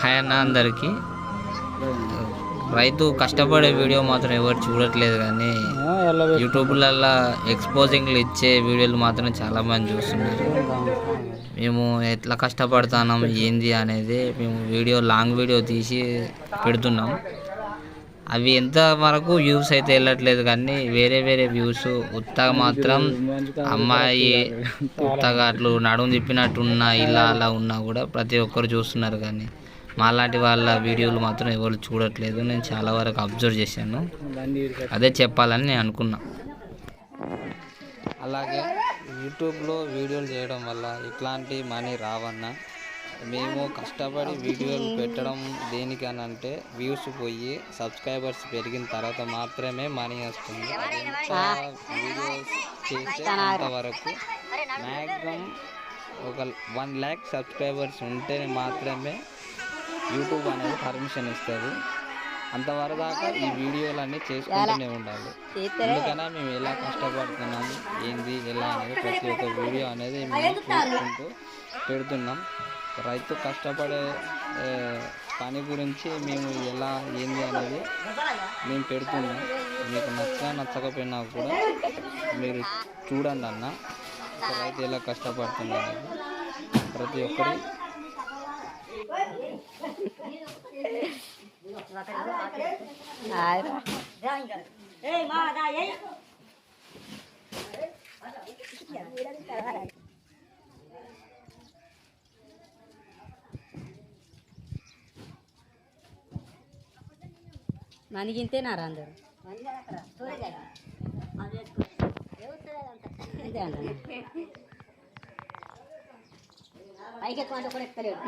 Hi అన్న అందరికి. రైతు కష్టపడే వీడియో మాత్రం ఎవరు చూడట్లేదు కానీ యూట్యూబ్లలో ఎక్స్పోజింగ్లు ఇచ్చే వీడియోలు మాత్రం చాలా మంది చూస్తున్నారు. మేము ఎట్లా కష్టపడుతున్నాం ఏంది అనేది మేము వీడియో లాంగ్ వీడియో తీసి పెడుతున్నాం. అవి ఎంత వరకు వ్యూస్ అయితే వెళ్ళట్లేదు కానీ వేరే వేరే వ్యూస్ ఉత్తగా మాత్రం అమ్మాయి ఉత్తగా అట్లు నడుము తిప్పినట్టున్నా ఇలా అలా ఉన్నా కూడా ప్రతి ఒక్కరు చూస్తున్నారు కానీ మాలాంటి వాళ్ళ వీడియోలు మాత్రం ఎవరు చూడట్లేదు. నేను చాలా వరకు అబ్జర్వ్ చేశాను. అదే చెప్పాలని నేను అనుకున్నా. అలాగే యూట్యూబ్లో వీడియోలు చేయడం వల్ల ఇట్లాంటి మనీ రావన్నా మేము కష్టపడి వీడియోలు పెట్టడం దేనికనంటే వ్యూస్ పోయి సబ్స్క్రైబర్స్ పెరిగిన తర్వాత మాత్రమే మనీ వస్తుంది. ఎంత వీడియోస్ చేస్తే అంతవరకు మ్యాక్సిమం ఒక వన్ ల్యాక్ సబ్స్క్రైబర్స్ ఉంటే మాత్రమే యూట్యూబ్ అనేది పర్మిషన్ ఇస్తుంది. అంతవరదాకా ఈ వీడియోలన్నీ చేసుకుంటూనే ఉండాలి. ఎందుకన్నా మేము ఎలా కష్టపడుతున్నాం ఏంది ఎలా అనేది ప్రతి ఒక్క వీడియో అనేది మేము చూసుకుంటూ పెడుతున్నాం. రైతు కష్టపడే పని గురించి మేము ఎలా ఏంది అనేది మేము పెడుతున్నాం. మీకు నచ్చ నచ్చకపోయినా కూడా మీరు చూడండి అన్న. రైతు ఎలా కష్టపడుతుంది అనేది ప్రతి ఒక్కరి మనకింతేనారా అందరు? అంతే అన్న పైకి ఎక్కువ అంటే కూడా ఎక్కలేదు